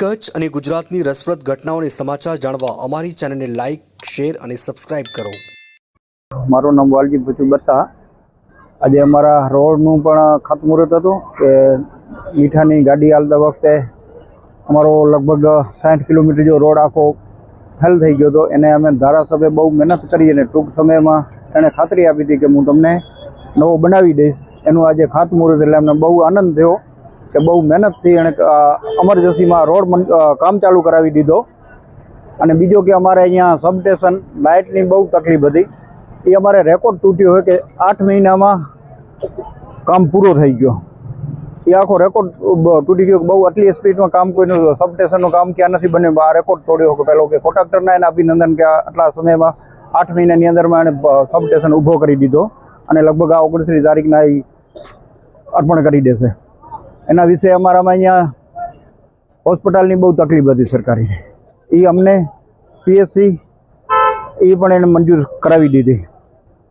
કચ્છ અને ગુજરાતની રસપ્રદ ઘટનાઓને સમાચાર જાણવા અમારી ચેનલને લાઇક શેર અને સબસ્ક્રાઇબ કરો. મારું નામ વાલજી ભચુ બત્તા. આજે અમારા રોડનું પણ ખાતમુહૂર્ત હતું કે મીઠાની ગાડી હાલતા વખતે અમારો લગભગ સાઠ કિલોમીટર જો રોડ આખો ફેલ થઈ ગયો હતો. એને અમે ધારાસભ્ય બહુ મહેનત કરી અને ટૂંક સમયમાં એણે ખાતરી આપી હતી કે હું તમને નવો બનાવી દઈશ. એનું આજે ખાતમુહૂર્ત એટલે અમને બહુ આનંદ થયો. કે બહુ મહેનતથી એણે અમરજસીમાં રોડ કામ ચાલુ કરાવી દીધો. અને બીજો કે અમારે અહીંયા સબસ્ટેશન લાઇટની બહુ તકલીફ હતી. એ અમારે રેકોર્ડ તૂટ્યો હોય કે આઠ મહિનામાં કામ પૂરો થઈ ગયો. એ આખો રેકોર્ડ તૂટી ગયો બહુ આટલી સ્પીડમાં કામ કોઈનું સબસ્ટેશનનું કામ ક્યાં નથી બન્યું. આ રેકોર્ડ તોડ્યો કે પેલો કે કોન્ટ્રાક્ટરના એને અભિનંદન કે આટલા સમયમાં આઠ મહિનાની અંદરમાં એણે સબસ્ટેશન ઊભો કરી દીધો. અને લગભગ આ ઓગણત્રીસ તારીખના એ અર્પણ કરી દેશે. એના વિશે અમારામાં અહીંયા હોસ્પિટલની બહુ તકલીફ હતી સરકારી એ અમને પીએસસી એ પણ એને મંજૂર કરાવી દીધી.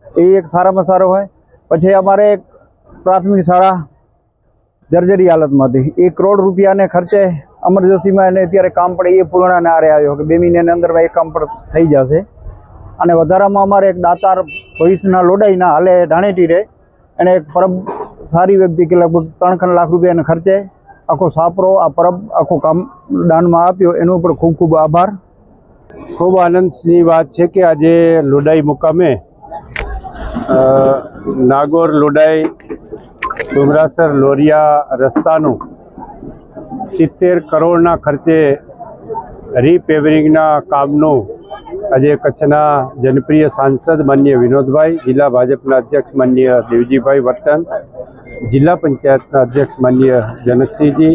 એ એક સારામાં સારો હોય. પછી અમારે પ્રાથમિક શાળા જર્જરી હાલતમાં હતી. એ કરોડ રૂપિયાને ખર્ચે અમરજસીમાં એને અત્યારે કામ પડે એ પૂર્ણ આરે આવ્યો. કે બે મહિનાની અંદરમાં એ કામ પણ થઈ જશે. અને વધારામાં અમારે એક દાતાર ભવિષ્યના લોડાઈના હાલે ધાણેટી રહે એને એક પરબ સારી વ્યક્તિ કે લગભગ ત્રણ ખણ લાખ રૂપિયાના ખર્ચે. આખો સાપરો, આ પરબ, આખો કામ દાનમાં આપ્યો. એનો પણ ખૂબ ખૂબ આભાર. ખૂબ આનંદની વાત છે કે આજે લોડાઈ મુકામે નાગોર લોડાઈ સુમરાસર લોરિયા રસ્તાનું સિત્તેર કરોડના ખર્ચે રીપેવરિંગના કામનું આજે કચ્છના જનપ્રિય સાંસદ માન્ય વિનોદભાઈ, જિલ્લા ભાજપના અધ્યક્ષ માન્ય દેવજીભાઈ વર્તન જિલ્લા પંચાયતના અધ્યક્ષ માન્ય જનકસિંહજી,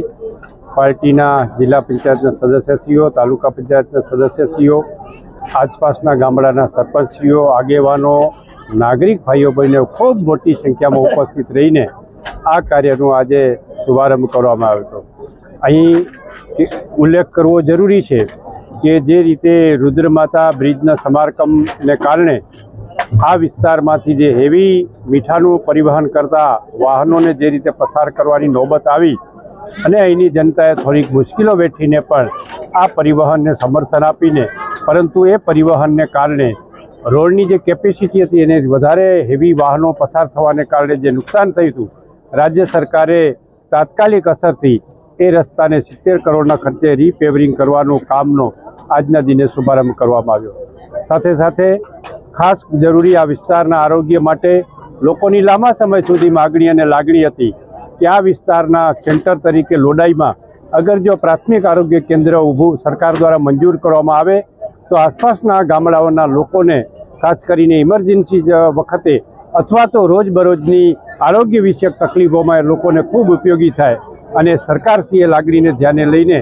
પાર્ટીના જિલ્લા પંચાયતના સદસ્યશ્રીઓ, તાલુકા પંચાયતના સદસ્યશ્રીઓ, આસપાસના ગામડાના સરપંચશ્રીઓ, આગેવાનો, નાગરિક ભાઈઓ બહેનો ખૂબ મોટી સંખ્યામાં ઉપસ્થિત રહીને આ કાર્યનો આજે શુભારંભ કરવામાં આવ્યો હતો. અહીં ઉલ્લેખ કરવો જરૂરી છે કે જે રીતે રુદ્રમાતા બ્રિજના સમારકામને કારણે આ વિસ્તારમાંથી જે હેવી મીઠાનું પરિવહન કરતા વાહનોને જે રીતે પસાર કરવાની નોબત આવી અને અહીંની જનતાએ થોડીક મુશ્કેલો વેઠીને પણ આ પરિવહનને સમર્થન આપીને, પરંતુ એ પરિવહનને કારણે રોડની જે કેપેસિટી હતી એને વધારે હેવી વાહનો પસાર થવાને કારણે જે નુકસાન થયું હતું, રાજ્ય સરકારે તાત્કાલિક અસરથી એ રસ્તાને સિત્તેર કરોડના ખર્ચે રીપેવરિંગ કરવાનું કામનો આજના દિને શુભારંભ કરવામાં આવ્યો. સાથે સાથે ખાસ જરૂરી આ વિસ્તારના આરોગ્ય માટે લોકોની લાંબા સમય સુધી માગણી અને લાગણી હતી કે આ વિસ્તારના સેન્ટર તરીકે લોડાઈમાં અગર જો પ્રાથમિક આરોગ્ય કેન્દ્ર ઊભું સરકાર દ્વારા મંજૂર કરવામાં આવે, તો આસપાસના ગામડાઓના લોકોને, ખાસ કરીને ઇમરજન્સી વખતે અથવા તો રોજબરોજની આરોગ્ય વિષયક તકલીફોમાં લોકોને ખૂબ ઉપયોગી થાય અને સરકારશ્રીએ લાગણીને ધ્યાને લઈને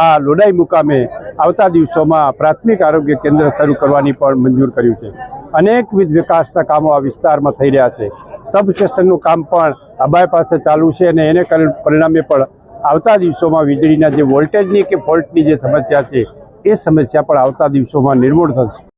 આ લોડાઈ મુકામે આવતા દિવસોમાં પ્રાથમિક આરોગ્ય કેન્દ્ર શરૂ કરવાની પણ મંજૂર કર્યું છે. અનેકવિધ વિકાસના કામો આ વિસ્તારમાં થઈ રહ્યા છે. સબસ્ટેશનનું કામ પણ અબાય પાસે ચાલુ છે અને એને પરિણામે પણ આવતા દિવસોમાં વીજળીના જે વોલ્ટેજની કે ફોલ્ટની જે સમસ્યા છે, એ સમસ્યા પણ આવતા દિવસોમાં નિર્મૂળ થશે.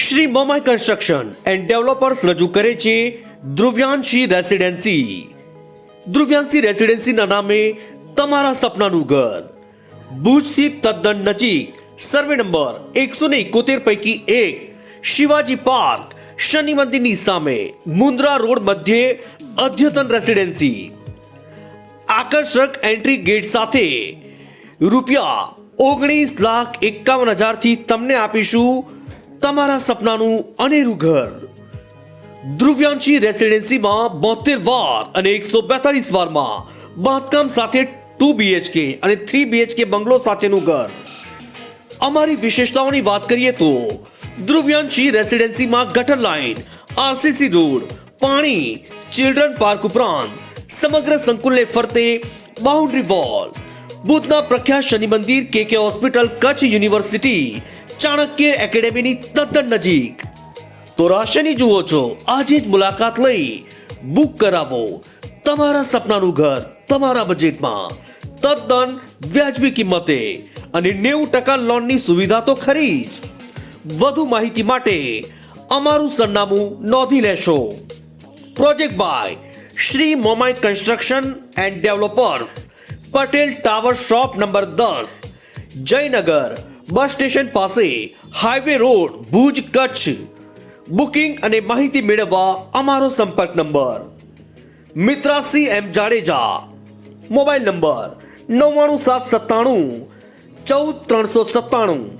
Shri Momai construction and developers રજૂ કરે છે ધ્રુવ્યાંશી રેસિડેન્સી. ધ્રુવ્યાંશી રેસિડેન્સીના નામે તમારા સપનાનું ઘર. ભુજથી તદ્દન નજીક, સર્વે નંબર એકસો ને એકોતેર પૈકી એક, શિવાજી પાર્ક, શનિ મંદિરની સામે, મુન્દ્રા રોડ મધ્યે અદ્યતન રેસિડેન્સી. આકર્ષક એન્ટ્રી ગેટ સાથે રૂપિયા ઓગણીસ લાખ એકાવન હજારથી તમને આપીશું તમારા સપનાનું અનેરું ઘર. ધ્રુવ્યાંશી રેસિડેન્સીમાં બોતેર વાર અને એકસો બેતાલીસ વારમાં બાંધકામ સાથે ટુ બીએચકે અને થ્રી બીએચકે બંગલો સાથેનું ઘર. અમારી વિશેષતાઓની વાત કરીએ તો, ધ્રુવ્યાંશી રેસિડેન્સીમાં ગટર લાઇન, આરસીસી રોડ, પાણી, ચિલ્ડ્રન પાર્ક ઉપરાંત સમગ્ર સંકુલને ફરતે બાઉન્ડ્રી વોલ. બુદ્ધના પ્રખ્યાત શનિ મંદિર K K hospital Kutch university Chanakya એકેડેમીની તદ્દન નજીક. તો રાશિની જુઓ છો, આજે જ મુલાકાત લઈ બુક કરાવો. તમારા સપનાનું ઘર, તમારા બજેટમાં. તદ્દન વ્યાજબી કિંમતે અને નેવું ટકા લોનની સુવિધા તો ખરી જ. વધુ માહિતી માટે અમારું સરનામું નોંધી લેશો. Project by Shri Momai construction and developers, Patel tower shop number દસ, જયનગર બસ સ્ટેશન પાસે highway road, Bhuj, Kutch. Booking અને માહિતી મેળવવા અમારો સંપર્ક number Mitrasi M Jadeja. Mobile number નવ્વાણું સાત સત્તાણું ચૌદ ત્રણસો સત્તાણું.